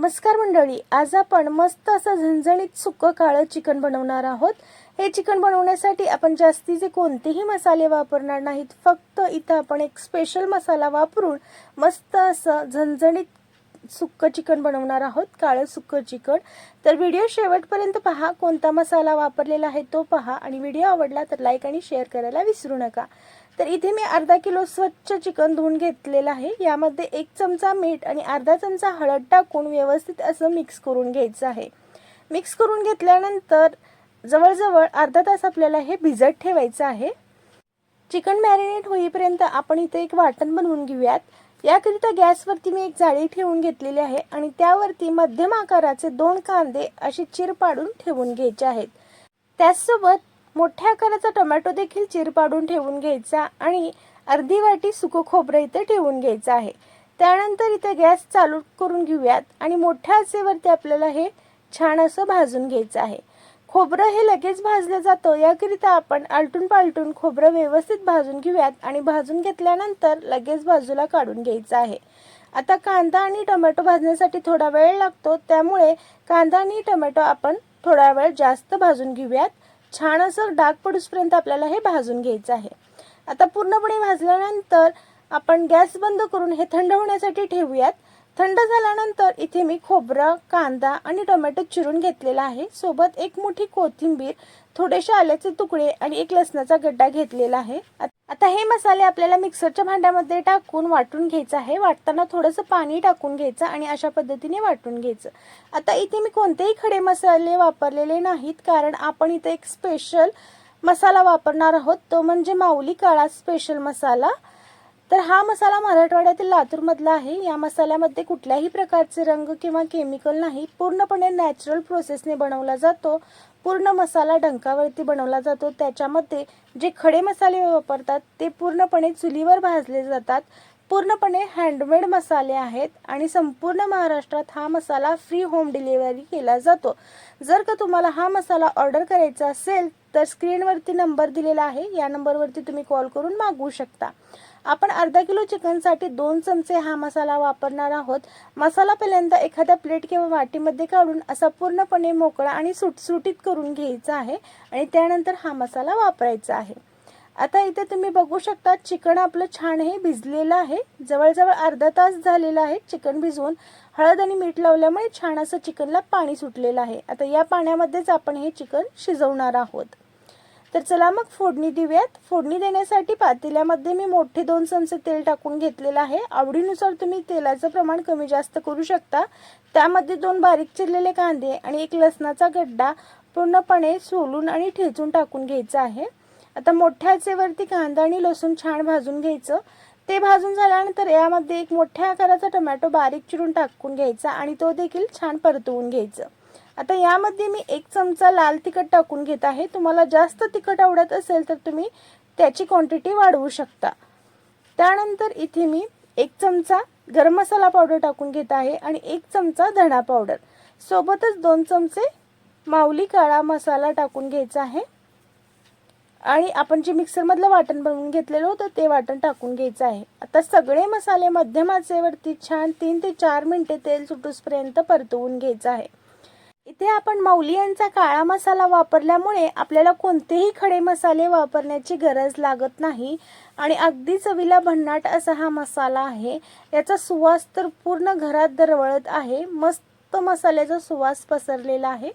नमस्कार मंडळी आज आपण मस्त असं झणझणीत सुकं काळं चिकन बनवणार आहोत. हे चिकन बनवण्यासाठी आपण जास्तीचे कोणतेही मसाले वापरणार नाहीत फक्त इथं आपण एक स्पेशल मसाला वापरून मस्त असं झणझणीत सुक्कं चिकन बनवणार आहोत काळं सुक्कं चिकन. तर व्हिडिओ शेवटपर्यंत पहा कोणता मसाला वापरलेला आहे तो पहा. आणि व्हिडिओ आवडला तर लाईक आणि शेअर करायला विसरू नका. तर इथे मी अर्धा किलो स्वच्छ चिकन धुवून घेतलेलं आहे. यामध्ये एक चमचा मीठ आणि अर्धा चमचा हळद टाकून व्यवस्थित असं मिक्स करून घ्यायचं आहे. मिक्स करून घेतल्यानंतर जवळजवळ अर्धा तास आपल्याला हे भिजत ठेवायचं आहे. चिकन मॅरिनेट होईपर्यंत आपण इथे एक वाटण बनवून घेऊयात. याकरिता गॅसवरती मी एक जाळी ठेवून घेतलेली आहे आणि त्यावरती मध्यम आकाराचे दोन कांदे असे चिर पाडून ठेवून घ्यायचे आहेत. त्याचसोबत मोठ्या आकाराचा टोमॅटो देखील चिर पाडून ठेवून घ्यायचा आणि अर्धी वाटी सुकं खोबरं इथं ठेवून घ्यायचं आहे. त्यानंतर इथं गॅस चालू करून घेऊयात आणि मोठ्या आचेवरती आपल्याला हे छान असं भाजून घ्यायचं आहे. खोबरं हे लगेच भाजलं जातं. याकरिता आपण आलटून पालटून खोबरं व्यवस्थित भाजून घेऊयात आणि भाजून घेतल्यानंतर लगेच बाजूला काढून घ्यायचं आहे. आता कांदा आणि टोमॅटो भाजण्यासाठी थोडा वेळ लागतो. त्यामुळे कांदा आणि टोमॅटो आपण थोडा वेळ जास्त भाजून घेऊयात. छान असं डाग पडूसपर्यंत आपल्याला हे भाजून घ्यायचं आहे. आता पूर्णपणे भाजल्यानंतर आपण गॅस बंद करून हे थंड होण्यासाठी ठेवूयात. थंड झाल्यानंतर इथे मी खोबरं कांदा आणि टोमॅटो चिरून घेतलेला आहे. सोबत एक मोठी कोथिंबीर थोडेसे आल्याचे तुकडे आणि एक लसणाचा गड्डा घेतलेला आहे. आता हे मसाले आपल्याला मिक्सरच्या भांड्यामध्ये टाकून वाटून घ्यायचं आहे. वाटताना थोडंसं पाणी टाकून घ्यायचं आणि अशा पद्धतीने वाटून घ्यायचं. आता इथे मी कोणतेही खडे मसाले वापरलेले नाहीत कारण आपण इथे एक स्पेशल मसाला वापरणार आहोत. तो म्हणजे माऊली काळा स्पेशल मसाला. तर हा मसाला मराठवाड्यातील लातूरमधला आहे. या मसाल्यामध्ये कुठल्याही प्रकारचे रंग किंवा केमिकल नाही. पूर्णपणे नॅचरल प्रोसेसने बनवला जातो. पूर्ण मसाला डंकावरती बनवला जातो. त्याच्यामध्ये जे खडे मसाले वापरतात ते पूर्णपणे चुलीवर भाजले जातात. पूर्णपणे हँडमेड मसाले आहेत आणि संपूर्ण महाराष्ट्रात हा मसाला फ्री होम डिलिव्हरी केला जातो. जर का तुम्हाला हा मसाला ऑर्डर करायचा असेल तर स्क्रीनवरती नंबर दिलेला आहे. या नंबरवरती तुम्ही कॉल करून मागवू शकता. आपण अर्धा किलो चिकनसाठी दोन चमचे हा मसाला वापरणार आहोत. मसाला पहिल्यांदा एखाद्या प्लेट किंवा वाटीमध्ये काढून असा पूर्णपणे मोकळा आणि सुटसुटीत करून घ्यायचा आहे आणि त्यानंतर हा मसाला वापरायचा आहे. आता इथे तुम्ही बघू शकता चिकन आपलं छान हे भिजलेलं आहे. जवळजवळ अर्धा तास झालेला आहे चिकन भिजवून. हळद आणि मीठ लावल्यामुळे छान असं चिकनला पाणी सुटलेलं आहे. आता या पाण्यामध्येच आपण हे चिकन शिजवणार आहोत. तर चला मग फोडणी देऊयात. फोडणी देण्यासाठी पातेल्यामध्ये मी मोठे दोन चमचे तेल टाकून घेतलेलं आहे. आवडीनुसार तुम्ही तेलाचं प्रमाण कमी जास्त करू शकता. त्यामध्ये दोन बारीक चिरलेले कांदे आणि एक लसणाचा गड्डा पूर्णपणे सोलून आणि ठेचून टाकून घ्यायचा आहे. आता मोठ्या आचेवरती कांदा आणि लसूण छान भाजून घ्यायचं. ते भाजून झाल्यानंतर यामध्ये एक मोठ्या आकाराचा टोमॅटो बारीक चिरून टाकून घ्यायचा आणि तो देखील छान परतवून घ्यायचं. आता यामध्ये मी एक चमचा लाल तिखट टाकून घेत आहे. तुम्हाला जास्त तिखट आवडत असेल तर तुम्ही त्याची क्वांटिटी वाढवू शकता. त्यानंतर इथे मी एक चमचा गरम मसाला पावडर टाकून घेत आहे आणि एक चमचा धणा पावडर सोबतच दोन चमचे माऊली काळा मसाला टाकून घ्यायचा आहे. आणि आपण जे मिक्सरमधलं वाटण बनवून घेतलेलं होतं ते वाटण टाकून घ्यायचं आहे. आता सगळे मसाले मध्यम आचेवरती छान तीन ते चार मिनिटे तेल सुटूसपर्यंत परतवून घ्यायचं आहे. इथे आपण मौली यांचा काळा मसाला वापरल्यामुळे आपल्याला कोणतेही खडे मसाले वापरण्याची गरज लागत नाही आणि अगदी चवीला भन्नाट असा हा मसाला आहे. याचा सुवास तर पूर्ण घरात दरवळत आहे. मस्त मसाल्याचा सुवास पसरलेला आहे.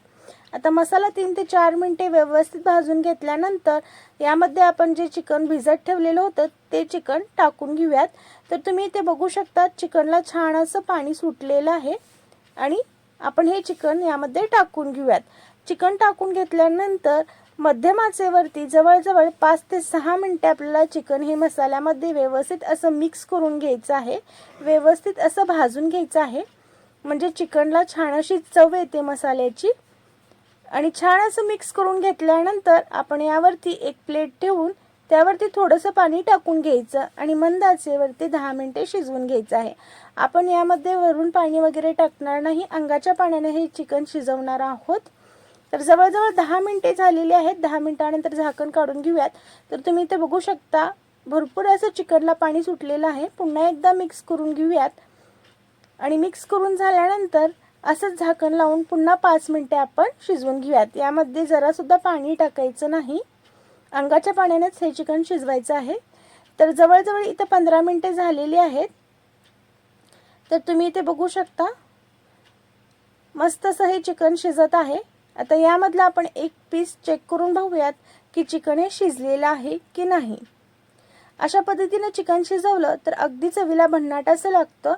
आता मसाला तीन ते चार मिनटे व्यवस्थित भाजून घेतल्यानंतर यामध्ये आपण जे चिकन भिजत ठेवलेलं होतं ते चिकन टाकून घेऊयात. तर तुम्ही इथे बघू शकता चिकनला छान असं पाणी सुटलेलं आहे आणि आपण हे चिकन यामध्ये टाकून घेऊयात. चिकन टाकून घेतल्यानंतर मध्यम आचेवरती जवळजवळ पाच ते सहा मिनटे आपल्याला चिकन हे मसाल्यामध्ये व्यवस्थित असं मिक्स करून घ्यायचं आहे. व्यवस्थित असं भाजून घ्यायचं आहे. म्हणजे चिकनला छान अशी चव येते मसाल्याची. आणि छान असं मिक्स करून घेतल्यानंतर आपण यावरती एक प्लेट ठेवून त्यावरती थोडंसं पाणी टाकून घ्यायचं आणि मंद आचेवरती दहा मिनटे शिजवून घ्यायचं आहे. आपण यामध्ये वरून पाणी वगैरे टाकणार नाही. अंगाच्या पाण्याने हे चिकन शिजवणार आहोत. तर जवळजवळ दहा मिनटे झालेली आहेत. दहा मिनटानंतर झाकण काढून घेऊयात. तर तुम्ही इथे बघू शकता भरपूर असं चिकनला पाणी सुटलेलं आहे. पुन्हा एकदा मिक्स करून घेऊयात. आणि मिक्स करून झाल्यानंतर असंच झाकण लावून पुन्हा पाच मिनटे आपण शिजवून घेऊयात. यामध्ये जरासुद्धा पाणी टाकायचं नाही. अंगाच्या पाण्यानेच हे चिकन शिजवायचं आहे. तर जवळजवळ इथं पंधरा मिनटे झालेली आहेत. तर तुम्ही इथे बघू शकता. मस्त असं हे चिकन शिजत आहे. आता यामधलं आपण एक पीस चेक करून बघूयात की चिकन हे शिजलेलं आहे की नाही. अशा पद्धतीनं चिकन शिजवलं तर अगदी चवीला भन्नाट असं लागतं.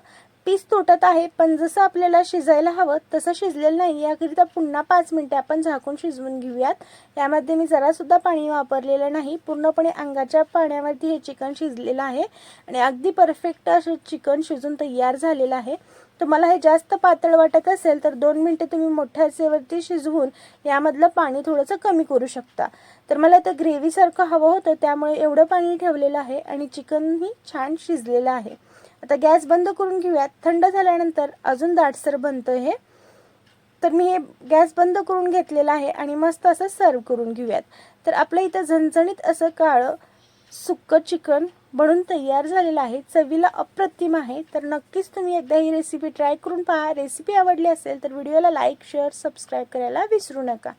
पीस तुटत आहे पण जसं आपल्याला शिजायला हवं तसं शिजलेलं नाही. याकरिता पुन्हा पाच मिनटे आपण झाकून शिजवून घेऊयात. यामध्ये मी जरासुद्धा पाणी वापरलेलं नाही. पूर्णपणे अंगाच्या पाण्यावरती हे चिकन शिजलेलं आहे. आणि अगदी परफेक्ट असं चिकन शिजून तयार झालेलं आहे. तुम्हाला हे जास्त पातळ वाटत असेल तर दोन मिनटे तुम्ही मोठ्या असेवरती शिजवून यामधलं पाणी थोडंसं कमी करू शकता. तर मला तर ग्रेव्हीसारखं हवं होतं त्यामुळे एवढं पाणी ठेवलेलं आहे आणि चिकनही छान शिजलेलं आहे. आता गॅस बंद करून घेऊयात. थंड झाल्यानंतर अजून दाटसर बनतं हे. तर मी हे गॅस बंद करून घेतलेलं आहे आणि मस्त असं सर्व करून घेऊयात. तर आपलं इथं झणझणीत असं काळं सुक्कं चिकन बनून तयार झालेलं आहे. चवीला अप्रतिम आहे. तर नक्कीच तुम्ही एकदा ही रेसिपी ट्राय करून पहा. रेसिपी आवडली असेल तर व्हिडिओला लाईक शेअर सबस्क्राईब करायला विसरू नका.